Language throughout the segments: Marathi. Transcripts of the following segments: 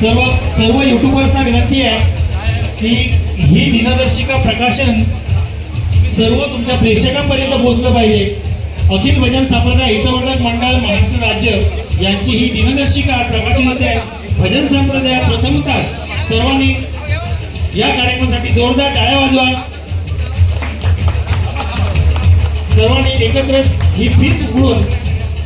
सर्व सर्व यूट्यूबवरचा विनंती आहे की ही दिनदर्शिका प्रकाशन सर्व तुमच्या प्रेक्षकांपर्यंत पोहोचलं पाहिजे. अखिल भजन संप्रदाय हितवर्धक मंडळ महाराष्ट्र राज्य यांची ही दिनदर्शिका प्रकाशन होते आहे. भजन संप्रदायात प्रथमतः सर्वांनी या कार्यक्रमासाठी जोरदार टाळ्या वाजवा. सर्वांनी एकत्र ही फीत उघडून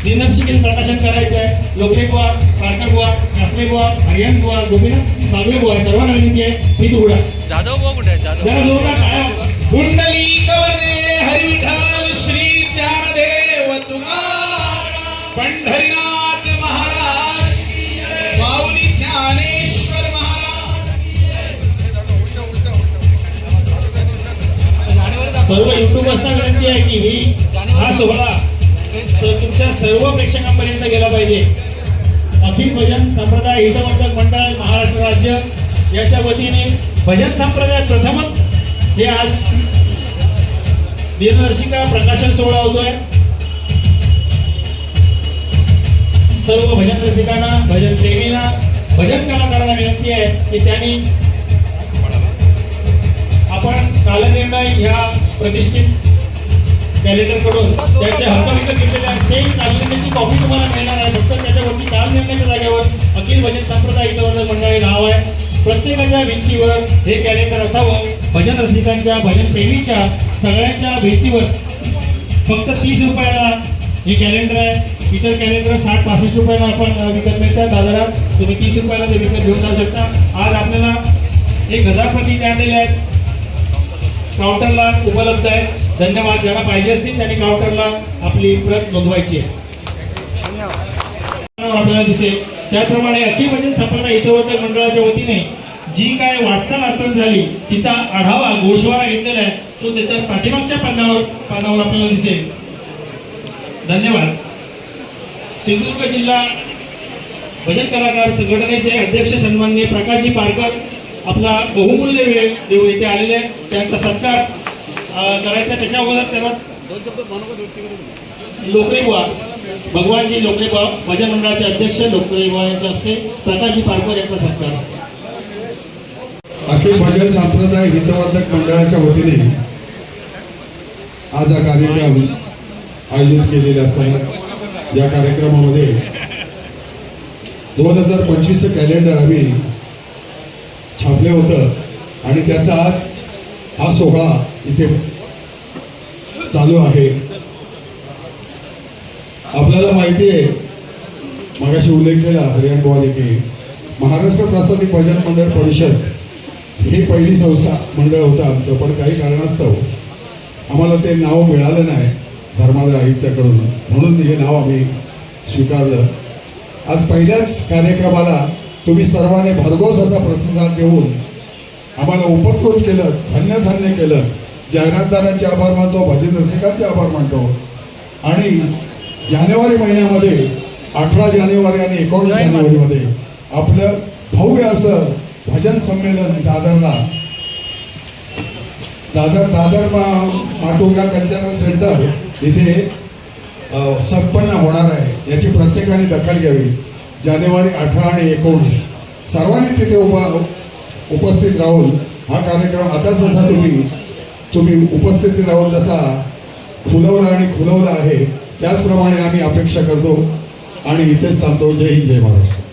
दिनदर्शिकेचं प्रकाशन करायचं आहे लोकरे बुवा कारकर बुवा बुवा हरियाण बुवा गोपीनाथ सागवे बुवा सर्वांना विनंती आहे. फीत उघडा. जाधव भाऊ कुठे आहे? जाधव जरा टाळ्या. कुंडली कवरदे हरिविठ्ठल श्री ज्ञानदेव पंढरीनाथ महाराज माऊली ज्ञानेश्वर महाराज. सर्व युट्यूबर्सना विनंती आहे की ही हा सोहळा तर तुमच्या सर्व प्रेक्षकांपर्यंत गेला पाहिजे. अखिल भजन संप्रदाय हितवर्धक मंडळ महाराष्ट्र राज्य याच्या वतीने भजन संप्रदायात प्रथमच हे आज दिनदर्शिका प्रकाशन सोहळा होतोय. सर्व भजन रसिकांना भजन प्रेमींना भजन कलाकारांना विनंती आहे की त्यांनी आपण कालनिर्णय ह्या प्रतिष्ठित कॅलेंडर त्याच्या त्याचे हक्क विकत सेम कालनिर्णयाची कॉपी तुम्हाला मिळणार आहे. फक्त त्याच्यावरती कालनिर्णयाच्या जागेवर अखिल भजन सांप्रदायिक हितवर्धक मंडळी नाव आहे प्रत्येकाच्या भिंतीवर हे कॅलेंडर असावं. भजन रसिकांच्या भजन प्रेमीच्या सगळ्यांच्या भिंतीवर फक्त तीस रुपयाला हे कॅलेंडर आहे. इतर कॅलेंडर साठ पासष्ट रुपयाला आपण विकत मिळतात. बाजारात तुम्ही तीस रुपयाला ते विकत घेऊन जाऊ शकता. आज आपल्याला एक हजार प्रती ते आणलेले आहेत काउंटरला उपलब्ध आहे धन्यवाद. ज्याला पाहिजे असतील त्यांनी काउंटरला आपली प्रत नोंदवायची आहे. आपल्याला दिसेल. त्याचप्रमाणे अखिल भजन संपदा हितवर्धक मंडळाच्या वतीने जी काय वाटचाल आजपर्यंत झाली तिचा आढावा गोषवारा घेतलेला आहे तो त्याच्या पाठीमागच्या पानावर पानावर आपल्याला दिसेल. धन्यवाद. सिंधुदुर्ग जिल्हा भजन कलाकार संघटनेचे अध्यक्ष सन्माननीय प्रकाशजी पारकर आपला बहुमूल्य वेळ देऊ इथे आलेले आहेत. त्यांचा सत्कार करायचा त्याच्या अगोदर त्यांना लोकरेबुवा. भगवानजी लोकरेबुवा भजन मंडळाचे अध्यक्ष लोकरेबुवा यांच्या हस्ते प्रकाशजी पारकर यांचा सत्कार. अखिल भजन संप्रदाय हितवर्धक मंडळाच्या वतीने आज हा कार्यक्रम आयोजित केलेले असताना या कार्यक्रमामध्ये दोन हजार पंचवीसचं कॅलेंडर आम्ही छापले होतं आणि त्याचा आज हा सोहळा इथे चालू आहे. आपल्याला माहिती आहे मागाशी उल्लेख केला हरियाण बुवाने की महाराष्ट्र प्रास्ताविक भजन मंडळ परिषद ही पहिली संस्था मंडळ होतं आमचं पण काही कारणास्तव आम्हाला ते नाव मिळालं नाही धर्मादाय आयुक्ताकडून. म्हणून हे नाव आम्ही स्वीकारलं. आज पहिल्याच कार्यक्रमाला तुम्ही सर्वांनी भरघोस असा प्रतिसाद देऊन आम्हाला उपकृत केलं धन्य धन्य केलं. जाहिरातदारांचे आभार मानतो भजन रसिकांचे आभार मानतो. आणि जानेवारी महिन्यामध्ये अठरा जानेवारी आणि एकोणीस जानेवारीमध्ये आपलं भव्य असं भजन संमेलन दादरला. दादर दादर मा माटुंगा कल्चरल सेंटर इथे संपन्न होणार आहे. याची प्रत्येकाने दखल घ्यावी. जानेवारी अठरा आणि एकोणीस. सर्वांनी तिथे उभा उपस्थित राहून हा कार्यक्रम आता जसा तुम्ही तुम्ही उपस्थित राहून जसा फुलवला आणि खुलवला आहे त्याचप्रमाणे आम्ही अपेक्षा करतो आणि इथेच थांबतो. जय हिंद जय महाराष्ट्र.